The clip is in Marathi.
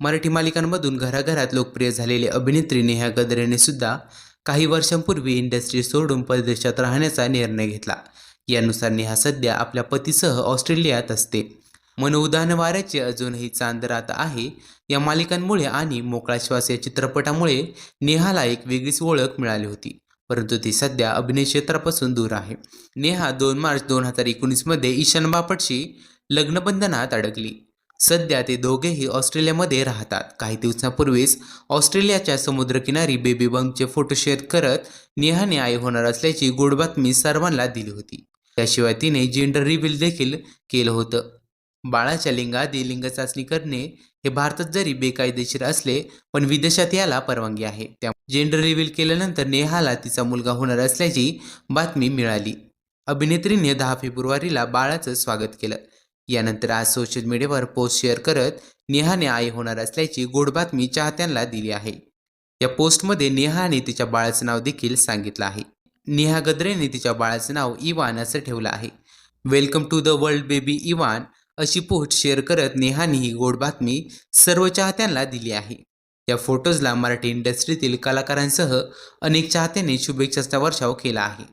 मराठी मालिकांमधून घराघरात लोकप्रिय झालेली अभिनेत्री नेहा गद्रेने सुद्धा काही वर्षांपूर्वी इंडस्ट्री सोडून परदेशात राहण्याचा निर्णय घेतला. यानुसार नेहा सध्या आपल्या पतीसह ऑस्ट्रेलियात असते. मनउदान वाऱ्याचे अजूनही चांद रात आहे या मालिकांमुळे आणि मोकळा श्वास या चित्रपटामुळे नेहाला एक वेगळीच ओळख मिळाली होती. परंतु ती सध्या अभिनय क्षेत्रापासून दूर आहे. नेहा दोन मार्च दोन हजार एकोणीसमध्ये ईशान बापटशी लग्नबंधनात अडकली. सध्या ते दोघेही ऑस्ट्रेलियामध्ये राहतात. काही दिवसांपूर्वीच ऑस्ट्रेलियाच्या समुद्रकिनारी बेबी बंकचे फोटो शेअर करत नेहाने आई होणार असल्याची गोड बातमी सर्वांना दिली होती. त्याशिवाय तिने जेंडर रिव्हील देखील केलं होतं. बाळाच्या लिंगाआधी लिंग चाचणी करणे हे भारतात जरी बेकायदेशीर असले पण विदेशात याला परवानगी आहे. त्या जेंडर रिव्हील केल्यानंतर नेहाला तिचा मुलगा होणार असल्याची बातमी मिळाली. अभिनेत्रीने दहा फेब्रुवारीला बाळाचं स्वागत केलं. यानंतर आज सोशल मीडियावर पोस्ट शेअर करत नेहाने आई होणार असल्याची गोड बातमी चाहत्यांना दिली आहे. या पोस्टमध्ये नेहाने तिच्या बाळाचं नाव देखील सांगितलं आहे. नेहा गद्रेने तिच्या बाळाचं नाव इवान असं ठेवलं आहे. Welcome to the world baby Ivaan अशी पोस्ट शेअर करत नेहाने ही गोड बातमी सर्व चाहत्यांना दिली आहे. या फोटोजला मराठी इंडस्ट्रीतील कलाकारांसह अनेक चाहत्यांनी शुभेच्छाचा वर्षाव केला आहे.